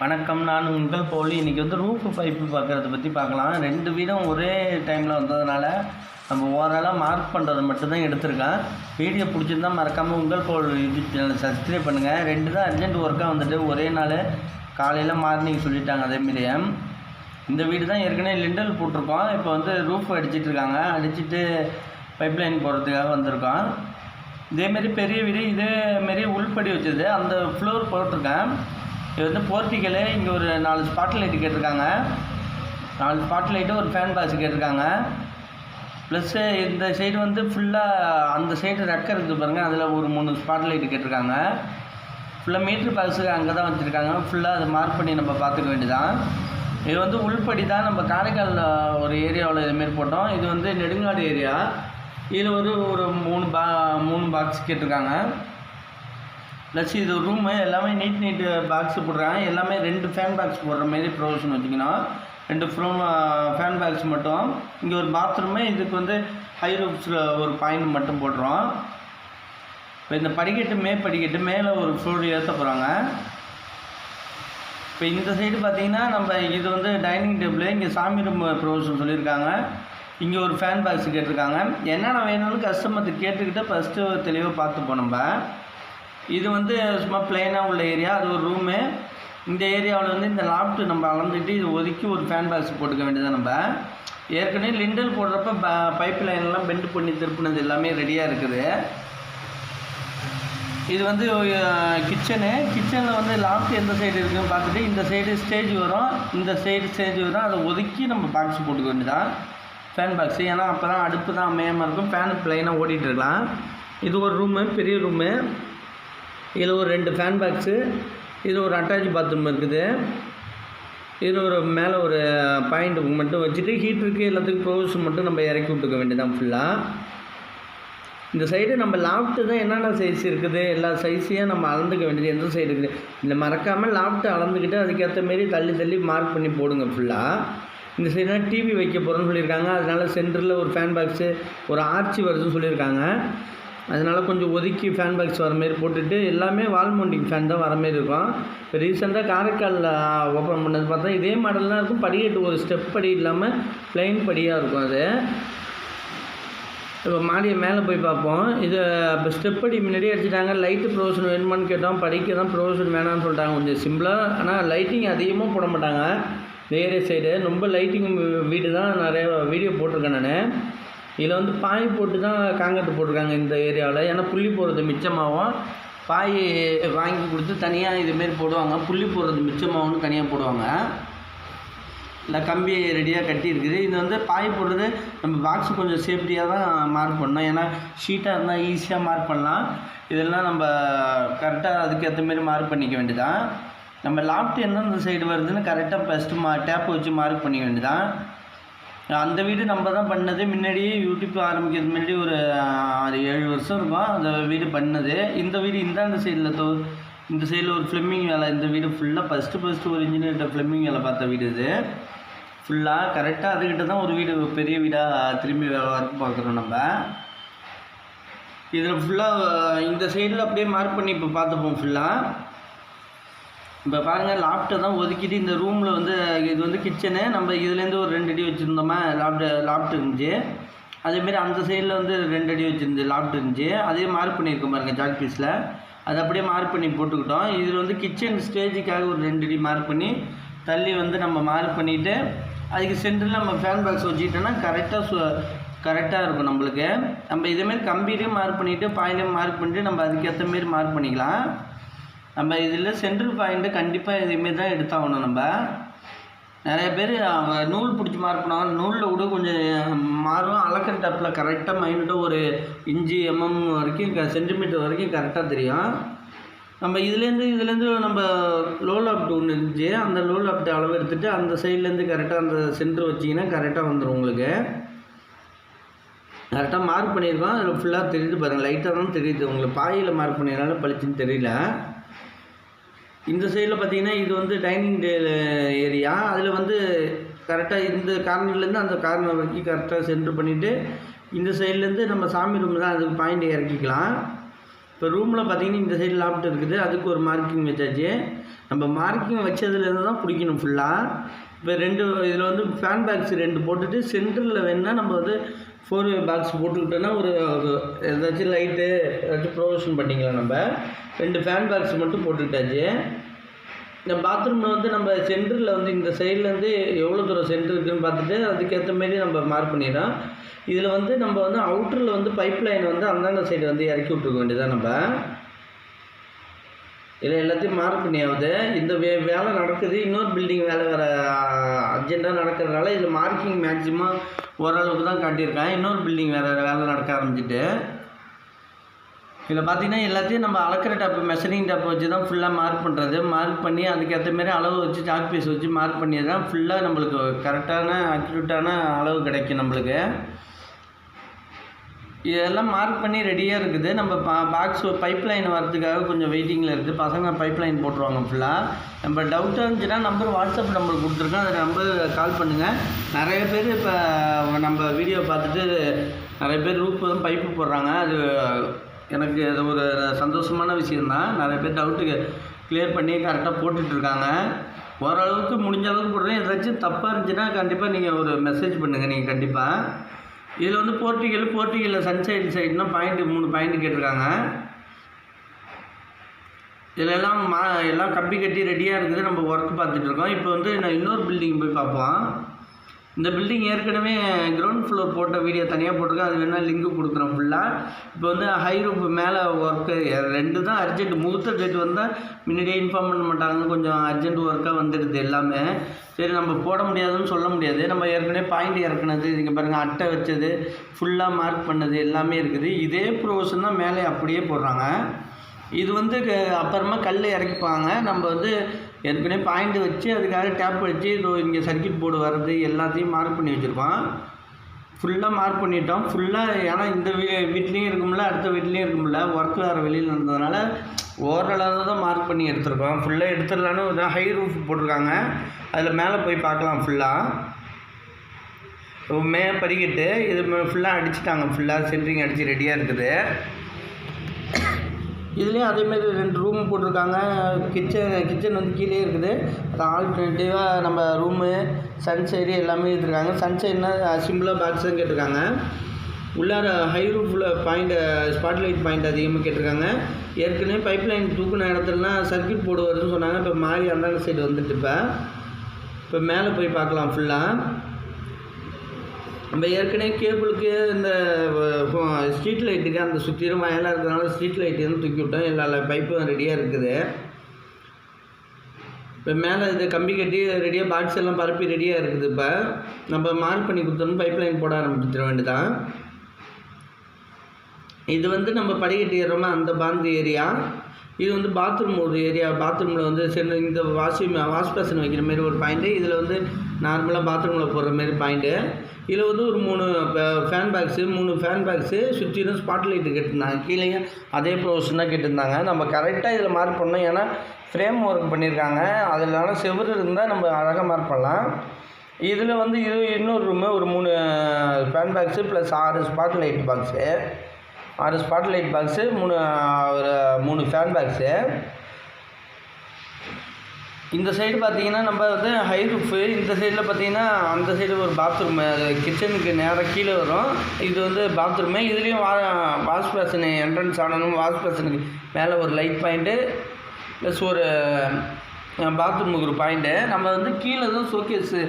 வணக்கம் நான் உங்கள் போலி. இன்றைக்கி வந்து ரூஃப் பைப்பு பார்க்குறத பற்றி பார்க்கலாம். ரெண்டு வீடும் ஒரே டைமில் வந்ததுனால நம்ம ஓரளவு மார்க் பண்ணுறது மட்டும்தான் எடுத்திருக்கேன். வீடியோ பிடிச்சிருந்தா மறக்காமல் உங்கள் போல் யூடியூப் சேனல் சப்ஸ்கிரைப் பண்ணுங்கள் ரெண்டு தான் அர்ஜென்ட் ஒர்க்காக வந்துட்டு ஒரே நாள் காலையில் மார்னிங் சொல்லிட்டாங்க அதேமாரியே இந்த வீடு தான் ஏற்கனவே லிண்டல் போட்டிருக்கோம். இப்போ வந்து ரூஃப் அடிச்சிட்டு இருக்காங்க. அடிச்சிட்டு பைப் லைன் போடுறதுக்காக வந்திருக்கோம் இதேமாரி பெரிய வீடு இதேமாரி உள்படி வச்சது. அந்த ஃப்ளோர் போட்டிருக்கேன். இது வந்து போர்ட்டிக்கலு இங்கே ஒரு நாலு ஸ்பாட் லைட்டு கேட்டிருக்காங்க. நாலு ஸ்பாட் லைட்டு ஒரு ஃபேன் பாக்ஸ் கேட்டிருக்காங்க. ப்ளஸ்ஸு இந்த சைடு வந்து ஃபுல்லாக அந்த சைடு ரெக்கர் இருக்குது பாருங்கள் அதில் ஒரு மூணு ஸ்பாட் லைட்டு கேட்டிருக்காங்க. ஃபுல்லாக மீட்ரு பாக்ஸு அங்கே தான் வச்சுருக்காங்க. ஃபுல்லாக அதை மார்க் பண்ணி நம்ம பார்த்துக்க வேண்டியதான் இது வந்து உள்படி தான் நம்ம காரைக்கால் ஒரு ஏரியாவில் இதுமாரி போட்டோம். இது வந்து நெடுங்காடு ஏரியா இதில் ஒரு ஒரு மூணு பா மூணு பாக்ஸ் கேட்டிருக்காங்க. ப்ளஸ் இது ரூமு எல்லாமே நீட் நீட் பாக்ஸ் போடுறாங்க. எல்லாமே ரெண்டு ஃபேன் பாக்ஸ் போடுற மாதிரி ப்ரொவிஷன் வச்சுக்கணும். ரெண்டு ஃப்ரோம் ஃபேன் பாக்ஸ் மட்டும். இங்கே ஒரு பாத்ரூமு இதுக்கு வந்து ஹை ரூப்ஸில் ஒரு பாயிண்ட் மட்டும் போடுறோம். இப்போ இந்த படிக்கட்டு மே படிக்கட்டு மேலே ஒரு ஃப்ளோர் ஏற்ற போகிறாங்க இப்போ இந்த சைடு பார்த்தீங்கன்னா நம்ம இது வந்து டைனிங் டேபிள் இங்கே சாமி ரூம் ப்ரொவிஷன் சொல்லியிருக்காங்க. இங்கே ஒரு ஃபேன் பாக்ஸ் கேட்டிருக்காங்க. என்னென்ன வேணும்னு கஸ்டமர்கிட்ட கேட்டுக்கிட்டு ஃபஸ்ட்டு தெளிவாக பார்த்துப்போம் நம்ம. இது வந்து சும்மா பிளெயினாக உள்ள ஏரியா அது ஒரு ரூமு இந்த ஏரியாவில் வந்து இந்த லாப்ட் நம்ம அளந்துக்கிட்டு இது ஒதுக்கி ஒரு ஃபேன் பாக்ஸ் போட்டுக்க வேண்டியது நம்ம. ஏற்கனவே லிண்டல் போடுறப்ப ப பைப் லைன்லாம் பெண்டு பண்ணி திருப்பினது எல்லாமே ரெடியாக இருக்குது. இது வந்து கிச்சனு கிச்சனில் வந்து லாப்ட் எந்த சைடு இருக்குன்னு பார்த்துட்டு இந்த சைடு ஸ்டேஜ் வரும். இந்த சைடு ஸ்டேஜ் வரும். அதை ஒதுக்கி நம்ம பாக்ஸ் போட்டுக்க வேண்டியதான் ஃபேன் பாக்ஸு ஏன்னா அப்போ தான் அடுப்பு தான் அமையாமல் இருக்கும் ஃபேன் ப்ளைனாக ஓடிட்டு இருக்கலாம். இது ஒரு ரூமு பெரிய ரூமு இதில் ஒரு ரெண்டு ஃபேன் பாக்ஸு இது ஒரு அட்டாச் பாத்ரூம் இருக்குது. இதில் ஒரு மேலே ஒரு பாயிண்ட் மட்டும் வச்சுட்டு ஹீட்டருக்கு எல்லாத்துக்கும் ப்ரோஸ் மட்டும் நம்ம இறக்கி விட்டுக்க வேண்டியதான் ஃபுல்லாக இந்த சைடு நம்ம லாஃப்ட்டு தான் என்னென்ன சைஸ் இருக்குது எல்லா சைஸையும் நம்ம அளந்துக்க வேண்டியது எந்த சைடு இருக்குது. இந்த மறக்காமல் லாஃப்ட்டு அளந்துக்கிட்டு அதுக்கேற்ற மாரி தள்ளி தள்ளி மார்க் பண்ணி போடுங்க ஃபுல்லாக இந்த சைடு தான் டிவி வைக்க போகிறோன்னு சொல்லியிருக்காங்க. அதனால சென்டரில் ஒரு ஃபேன் பாக்ஸு ஒரு ஆர்ச்சி வருதுன்னு சொல்லியிருக்காங்க. அதனால் கொஞ்சம் ஒதுக்கி ஃபேன் பாக்ஸ் வர மாரி போட்டுட்டு எல்லாமே வால் மவுண்டிங் ஃபேன் தான் வர மாரி இருக்கும். இப்போ ரீசெண்டாக காரைக்காலில் ஓப்பன் பண்ணது பார்த்தா இதே மாடல் தான் இருக்கும். படிக்கட்டு ஒரு ஸ்டெப் படி இல்லாமல் ப்ளைன் படியாக இருக்கும் அது. இப்போ மாடியை மேலே போய் பார்ப்போம். இது இப்போ ஸ்டெப் படி முன்னாடியே அடிச்சிட்டாங்க. லைட்டு ப்ரொவிஷன் வேணுமான்னு கேட்டோம். படிக்க தான் ப்ரொவிஷன் வேணாம்னு சொல்லிட்டாங்க. கொஞ்சம் சிம்பிளாக ஆனால் லைட்டிங் அதிகமாக போட மாட்டாங்க. வேறு சைடு ரொம்ப லைட்டிங் வீடு தான் நிறைய வீடியோ போட்டிருக்கேன் நான். இதில் வந்து பாய் போட்டு தான் காங்கிரட் போட்டிருக்காங்க இந்த ஏரியாவில். ஏன்னா புள்ளி போடுறது மிச்சமாகும். பாய் வாங்கி கொடுத்து தனியாக இதுமாரி போடுவாங்க. புள்ளி போடுறது மிச்சமாகும்னு தனியாக போடுவாங்க. இந்த கம்பி ரெடியாக கட்டி இருக்குது இது வந்து பாய் போடுறது நம்ம பாக்ஸ் கொஞ்சம் சேஃப்டியாக தான் மார்க் பண்ணோம் ஏன்னா ஷீட்டாக இருந்தால் ஈஸியாக மார்க் பண்ணலாம். இதெல்லாம் நம்ம கரெக்டாக அதுக்கேற்ற மாரி மார்க் பண்ணிக்க வேண்டியதான் நம்ம லாப்ட் எந்தெந்த சைடு வருதுன்னு கரெக்டாக ஃபஸ்ட்டு மா டேப் வச்சு மார்க் பண்ணிக்க வேண்டியதான் அந்த வீடு நம்ம தான் பண்ணது. முன்னாடியே யூடியூப் ஆரம்பிக்கிறது முன்னாடி ஒரு ஆறு ஏழு வருஷம் இருக்கும். அந்த வீடு பண்ணது. இந்த வீடு இந்தாண்ட சைடில் தோ இந்த சைடில் ஒரு ஃப்ளெம்மிங் வேலை. இந்த வீடு ஃபுல்லாக ஃபஸ்ட்டு ஃபஸ்ட்டு ஒரு இன்ஜினியர்கிட்ட ஃப்ளெம்மிங் வேலை பார்த்த வீடு இது. ஃபுல்லாக கரெக்டாக அதுக்கிட்ட தான் ஒரு வீடு பெரிய வீடாக திரும்பி ஒர்க் பார்க்குறோம் நம்ம. இதில் ஃபுல்லாக இந்த சைடில் அப்படியே மார்க் பண்ணி இப்போ பார்த்துப்போம் ஃபுல்லாக இப்போ பாருங்கள் லாப்டை தான் ஒதுக்கிட்டு இந்த ரூமில் வந்து இது வந்து கிச்சனு நம்ம இதுலேருந்து ஒரு ரெண்டு அடி வச்சுருந்தோமா லாப்டு லாப்ட் இருந்துச்சு. அதேமாரி அந்த சைடில் வந்து ரெண்டு அடி வச்சுருந்து லாப்ட் இருந்துச்சு. அதே மார்க் பண்ணியிருக்கோம் பாருங்கள் ஜாக் பீஸில் அதை அப்படியே மார்க் பண்ணி போட்டுக்கிட்டோம். இதில் வந்து கிச்சன் ஸ்டேஜுக்காக ஒரு ரெண்டு அடி மார்க் பண்ணி தள்ளி வந்து நம்ம மார்க் பண்ணிவிட்டு அதுக்கு சென்டரில் நம்ம ஃபேன் பாக்ஸ் வச்சுக்கிட்டோன்னா கரெக்டாக சு கரெக்டாக இருக்கும் நம்மளுக்கு. நம்ம இதேமாரி கம்பிலையும் மார்க் பண்ணிவிட்டு பாயிலையும் மார்க் பண்ணிவிட்டு நம்ம அதுக்கேற்ற மாரி மார்க் பண்ணிக்கலாம். நம்ம இதில் சென்ட்ரல் பாயிண்ட்டு கண்டிப்பாக இதேமாரி தான் எடுத்தாகணும் நம்ம. நிறைய பேர் அவங்க நூல் பிடிச்சி மார்க் பண்ணுவாங்க நூலில் கூட கொஞ்சம் மாறும். அளக்கிற டப்பில் கரெக்டாக மைனூட்டாக ஒரு இன்ச்சு எம்எம் வரைக்கும் க சென்டிமீட்டர் வரைக்கும் கரெக்டாக தெரியும். நம்ம இதுலேருந்து இதுலேருந்து நம்ம லோ லாப்ட் ஒன்று இருந்துச்சு. அந்த லோ லாப்ட் அளவு எடுத்துகிட்டு அந்த சைட்லேருந்து கரெக்டாக அந்த சென்டர் வச்சிங்கன்னா கரெக்டாக வந்துடும் உங்களுக்கு. கரெக்டாக மார்க் பண்ணியிருக்கோம். அதில் ஃபுல்லாக தெரியுது பாருங்கள் லைட்டாக தான் தெரியுது. உங்களுக்கு பாயில் மார்க் பண்ணியனால பளிச்சுன்னு தெரியல. இந்த சைடில் பார்த்தீங்கன்னா இது வந்து டைனிங் டே ஏரியா அதில் வந்து கரெக்டாக இந்த கார்னர்லேருந்து அந்த கார்னர் வரைக்கும் கரெக்டாக சென்டர் பண்ணிவிட்டு இந்த சைட்லேருந்து நம்ம சாமி ரூம் தான் அதுக்கு பாயிண்ட் இறக்கிக்கலாம். இப்போ ரூமில் பார்த்தீங்கன்னா இந்த சைடு லாப்ட் இருக்குது. அதுக்கு ஒரு மார்க்கிங் வச்சாச்சு. நம்ம மார்க்கிங் வச்சதுலேருந்து தான் பிடிக்கணும் ஃபுல்லாக இப்போ ரெண்டு இதில் வந்து ஃபேன் பாக்ஸ் ரெண்டு போட்டுட்டு சென்டரில் வேணால் நம்ம வந்து ஃபோர் வே பாக்ஸ் போட்டுக்கிட்டோன்னா ஒரு ஏதாச்சும் லைட்டு ஏதாச்சும் ப்ரொவிஷன் பண்ணிக்கலாம் நம்ம. ரெண்டு ஃபேன் பாக்ஸ் மட்டும் போட்டுக்கிட்டாச்சு இந்த பாத்ரூமில் வந்து நம்ம சென்டரில் வந்து இந்த சைட்லேருந்து எவ்வளோ தூரம் சென்டர் இருக்குதுன்னு பார்த்துட்டு அதுக்கேற்ற மாரி நம்ம மார்க் பண்ணிடுறோம். இதில் வந்து நம்ம வந்து அவுட்டரில் வந்து பைப் லைன் வந்து அந்தாண்ட சைடு வந்து இறக்கி விட்ருக்க வேண்டியதான் நம்ம. இதில் எல்லாத்தையும் மார்க் பண்ணியாவது. இந்த வே வேலை நடக்குது. இன்னொரு பில்டிங் வேலை வேறு அர்ஜெண்ட்டாக நடக்கிறதுனால இதில் மார்க்கிங் மேக்ஸிமம் ஓரளவுக்கு தான் காட்டியிருக்கேன். இன்னொரு பில்டிங் வேறு வேலை நடக்க ஆரம்பிச்சிட்டு. இதில் பார்த்தீங்கன்னா எல்லாத்தையும் நம்ம அளக்கிற டப்பு மெஷரிங் டப்பை வச்சு தான் ஃபுல்லாக மார்க் பண்ணுறது மார்க் பண்ணி அதுக்கேற்ற மாரி அளவு வச்சு சாக் பீஸ் வச்சு மார்க் பண்ணி தான் ஃபுல்லாக நம்மளுக்கு கரெக்டான அக்யூரேட்டான அளவு கிடைக்கும் நம்மளுக்கு. இதெல்லாம் மார்க் பண்ணி ரெடியாக இருக்குது. நம்ம பா பாக்ஸ் பைப் லைன் வரதுக்காக கொஞ்சம் வெயிட்டிங்கில் இருக்குது. பசங்க பைப் லைன் போட்டுருவாங்க ஃபுல்லாக நம்ம டவுட்டாக இருந்துச்சுன்னா நம்பர் வாட்ஸ்அப் நம்பர் கொடுத்துருக்கோம் அதை நம்பர் கால் பண்ணுங்கள் நிறைய பேர் இப்போ நம்ம வீடியோ பார்த்துட்டு நிறைய பேர் ரூப் பைப்பு போடுறாங்க. அது எனக்கு அது ஒரு சந்தோஷமான விஷயந்தான் நிறைய பேர் டவுட்டு கிளியர் பண்ணி கரெக்டாக போட்டுட்ருக்காங்க. ஓரளவுக்கு முடிஞ்ச அளவுக்கு போடுறேன். ஏதாச்சும் தப்பாக இருந்துச்சுன்னா கண்டிப்பாக நீங்கள் ஒரு மெசேஜ் பண்ணுங்கள் நீங்கள் கண்டிப்பாக இதில் வந்து போர்ட்டிகல் போர்ட்டிகலில் சன்சைடு சைடுனா பாயிண்ட் மூணு பாயிண்ட் கேட்டிருக்காங்க. இதில் எல்லாம் மா எல்லாம் கம்பி கட்டி ரெடியாக இருக்குது நம்ம ஒர்க் பார்த்துட்ருக்கோம். இப்போ வந்து நான் இன்னொரு பில்டிங் போய் பார்ப்போம். இந்த பில்டிங் ஏற்கனவே கிரவுண்ட் ஃப்ளோர் போட்ட வீடியோ தனியாக போட்டிருக்கேன். அது வேணால் லிங்க் கொடுக்குறோம் ஃபுல்லாக இப்போ வந்து ஹை ரூப் மேலே ஒர்க்கு ரெண்டு தான் அர்ஜென்ட் முகூர்த்த டேட் வந்தால் முன்னாடியே இன்ஃபார்ம் பண்ண மாட்டாங்க. கொஞ்சம் அர்ஜென்ட் ஒர்க்காக வந்துடுது எல்லாமே. சரி நம்ம போட முடியாதுன்னு சொல்ல முடியாது. நம்ம ஏற்கனவே பாயிண்ட் இறக்குனது இங்கே பாருங்கள் அட்டை வச்சது ஃபுல்லாக மார்க் பண்ணது எல்லாமே இருக்குது. இதே ப்ரொவிஷன் தான் மேலே அப்படியே போடுறாங்க. இது வந்து க- அப்புறமா கல் இறக்கிப்பாங்க. நம்ம வந்து ஏற்கனவே பாயிண்ட் வச்சு அதுக்காக டேப் வச்சு இதோ இங்கே சர்க்கியூட் போர்டு வர்றது எல்லாத்தையும் மார்க் பண்ணி வச்சுருக்கோம். ஃபுல்லாக மார்க் பண்ணிட்டோம். ஃபுல்லாக ஏன்னா இந்த வீ வீட்லேயும் இருக்கும்ல அடுத்த வீட்லேயும் இருக்கும்ல ஒர்க் வேறு வெளியில் இருந்ததுனால ஓரளவு தான் மார்க் பண்ணி எடுத்துருக்கோம். ஃபுல்லாக எடுத்துடலான்னு ஒரு ஹை ரூஃப் போட்டிருக்காங்க. அதில் மேலே போய் பார்க்கலாம் ஃபுல்லாக மே படிக்கட்டு இது ஃபுல்லாக அடிச்சிட்டாங்க. ஃபுல்லாக சென்ட்ரிங் அடித்து ரெடியாக இருக்குது. இதுலேயும் அதேமாரி ரெண்டு ரூம் போட்டிருக்காங்க. கிச்சன் கிச்சன் வந்து கீழே இருக்குது. அது ஆல்டர்னேட்டிவாக நம்ம ரூமு சன்சைடு எல்லாமே எடுத்துருக்காங்க. சன்சைட்னா சிம்பிளாக பாக்ஸ் தான் கேட்டிருக்காங்க. உள்ளார ஹை ரூஃபில் பாயிண்ட் ஸ்பாட் லைட் பாயிண்ட் அதிகமாக கேட்டிருக்காங்க. ஏற்கனவே பைப் லைன் தூக்குன இடத்துலலாம் சர்க்கியூட் போர்டு வருதுன்னு சொன்னாங்க. இப்போ மாறி அந்தாண்ட சைடு வந்துட்டு இப்போ. இப்போ மேலே போய் பார்க்கலாம் ஃபுல்லாக நம்ம ஏற்கனவே கேபிளுக்கு இந்த ஸ்ட்ரீட் லைட்டுக்கு அந்த சுற்றிலும் வயலாக இருக்கிறனால ஸ்ட்ரீட் லைட்டு வந்து தூக்கி விட்டோம். எல்லா பைப்பும் ரெடியாக இருக்குது. இப்போ மேலே இது கம்பி கட்டி ரெடியாக பாக்ஸ் எல்லாம் பரப்பி ரெடியாக இருக்குது இப்போ. நம்ம மார்க் பண்ணி கொடுத்தோம்னு பைப் லைன் போட ஆரம்பிச்சிட வேண்டியதான் இது வந்து நம்ம படிக்கட்டு ஏறுறோமா? அந்த பாந்து ஏரியா. இது வந்து பாத்ரூம் ஒரு ஏரியா பாத்ரூமில் வந்து சென்று இந்த வாஷி வாஷ் பேஷன் வைக்கிற மாதிரி ஒரு பாயிண்ட்டு இதில் வந்து நார்மலாக பாத்ரூமில் போடுற மாதிரி பாயிண்ட்டு இதில் வந்து ஒரு மூணு ஃபேன் பாக்ஸு மூணு ஃபேன் பாக்ஸு சுற்றிலும் ஸ்பாட் லைட்டு கேட்டிருந்தாங்க. கீழேயும் அதே ப்ரொவிஷன் தான் கேட்டிருந்தாங்க. நம்ம கரெக்டாக இதில் மார்க் பண்ணோம் ஏன்னா ஃப்ரேம் ஒர்க் பண்ணியிருக்காங்க அதனால செவரு இருந்தால் நம்ம அழகாக மார்க் பண்ணலாம். இதில் வந்து இது இன்னொரு ரூமு ஒரு மூணு ஃபேன் பாக்ஸு ப்ளஸ் ஆறு ஸ்பாட் லைட் பாக்ஸு ஆறு ஸ்பாட் லைட் பாக்ஸு மூணு ஒரு மூணு ஃபேன் பாக்ஸு இந்த சைடு பார்த்தீங்கன்னா நம்ம வந்து ஹை ரூஃபு இந்த சைடில் பார்த்தீங்கன்னா அந்த சைடு ஒரு பாத்ரூமு கிச்சனுக்கு நேராக கீழே வரும். இது வந்து பாத்ரூமு இதுலேயும் வா வாஷ் பேஷனு என்ட்ரன்ஸ் ஆனணும் வாஷ் பேஷனுக்கு மேலே ஒரு லைட் பாயிண்ட்டு ப்ளஸ் ஒரு பாத்ரூமுக்கு ஒரு பாயிண்ட்டு நம்ம வந்து கீழே தான் ஷோகேஸு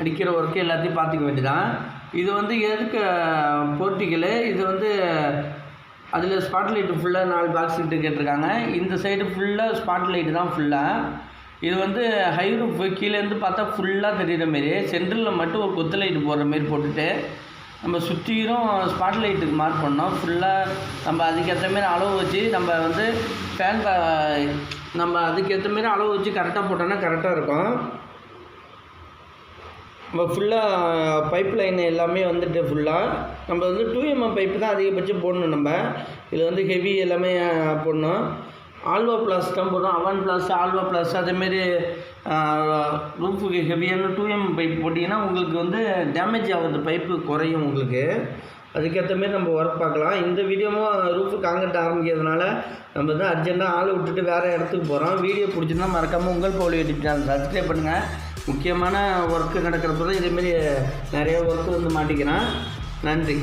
அடிக்கிற ஒர்க்கு எல்லாத்தையும் பார்த்துக்க வேண்டியதான் இது வந்து எதுக்கு போர்ட்டிக்கலு இது வந்து அதில் ஸ்பாட் லைட்டு ஃபுல்லாக நாலு பாக்ஸ் கிட்ட கேட்டிருக்காங்க. இந்த சைடு ஃபுல்லாக ஸ்பாட் லைட்டு தான் ஃபுல்லாக இது வந்து ஹை ரூஃப் கீழேருந்து பார்த்தா ஃபுல்லாக தெரியுற மாரி சென்டரில் மட்டும் ஒரு கொத்து லைட்டு போடுற மாரி போட்டுட்டு நம்ம சுற்றியும் ஸ்பாட் லைட்டுக்கு மார்க் பண்ணோம். ஃபுல்லாக நம்ம அதுக்கேற்ற மாரி அளவு வச்சு நம்ம வந்து ஃபேன் நம்ம அதுக்கேற்ற மாரி அளவு வச்சு கரெக்டாக போட்டோன்னா கரெக்டாக இருக்கும். நம்ம ஃபுல்லாக பைப் லைன் எல்லாமே வந்துட்டு ஃபுல்லாக நம்ம வந்து டூ எம்எம் பைப்பு தான் அதிகபட்சம் போடணும் நம்ம. இதில் வந்து ஹெவி எல்லாமே போடணும். ஆல்வா பிளாஸ் தான் போடுறோம் அவன் பிளாஸ் ஆல்வா பிளாஸ் அதேமாரி ரூஃபுக்கு ஹெவியான டூ எம் பைப் போட்டிங்கன்னா உங்களுக்கு வந்து டேமேஜ் ஆகிறது பைப்பு குறையும் உங்களுக்கு. அதுக்கேற்ற மாரி நம்ம ஒர்க் பார்க்கலாம். இந்த வீடியோவும் ரூஃபு காங்கிரீட் ஆரம்பிக்கிறதுனால நம்ம தான் அர்ஜென்ட்டாக ஆள் விட்டுட்டு வேறு இடத்துக்கு போகிறோம் வீடியோ பிடிச்சிருந்தா மறக்காமல் உங்கள் போலி யூடியூப் சேனல் சப்ஸ்கிரைப் பண்ணுங்கள் முக்கியமான ஒர்க்கு நடக்கிறப்ப தான் இதேமாரி நிறைய ஒர்க்கு வந்து மாட்டிக்கிறேன். நன்றி.